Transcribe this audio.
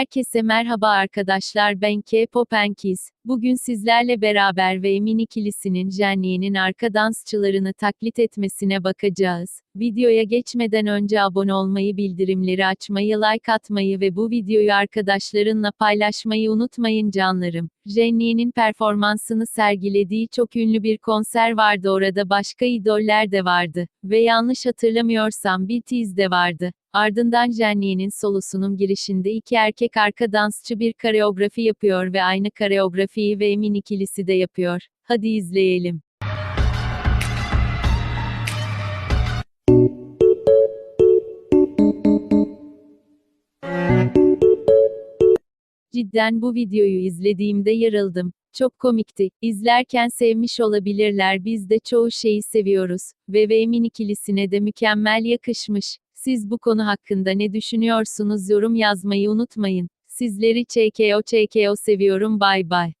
Herkese merhaba arkadaşlar ben K-Pop Enkiz. Bugün sizlerle beraber ve Emin ikilisinin Jennie'nin arka dansçılarını taklit etmesine bakacağız. Videoya geçmeden önce abone olmayı, bildirimleri açmayı, like atmayı ve bu videoyu arkadaşlarınla paylaşmayı unutmayın canlarım. Jennie'nin performansını sergilediği çok ünlü bir konser vardı orada başka idoller de vardı. Ve yanlış hatırlamıyorsam BTS de vardı. Ardından Jennie'nin solosunun girişinde iki erkek arka dansçı bir koreografi yapıyor ve aynı koreografiyi ve Emin ikilisi de yapıyor. Hadi izleyelim. Cidden bu videoyu izlediğimde yarıldım. Çok komikti. İzlerken sevmiş olabilirler biz de çoğu şeyi seviyoruz. Ve ve Emin ikilisine de mükemmel yakışmış. Siz bu konu hakkında ne düşünüyorsunuz yorum yazmayı unutmayın. Sizleri ÇKO ÇKO seviyorum bay bay.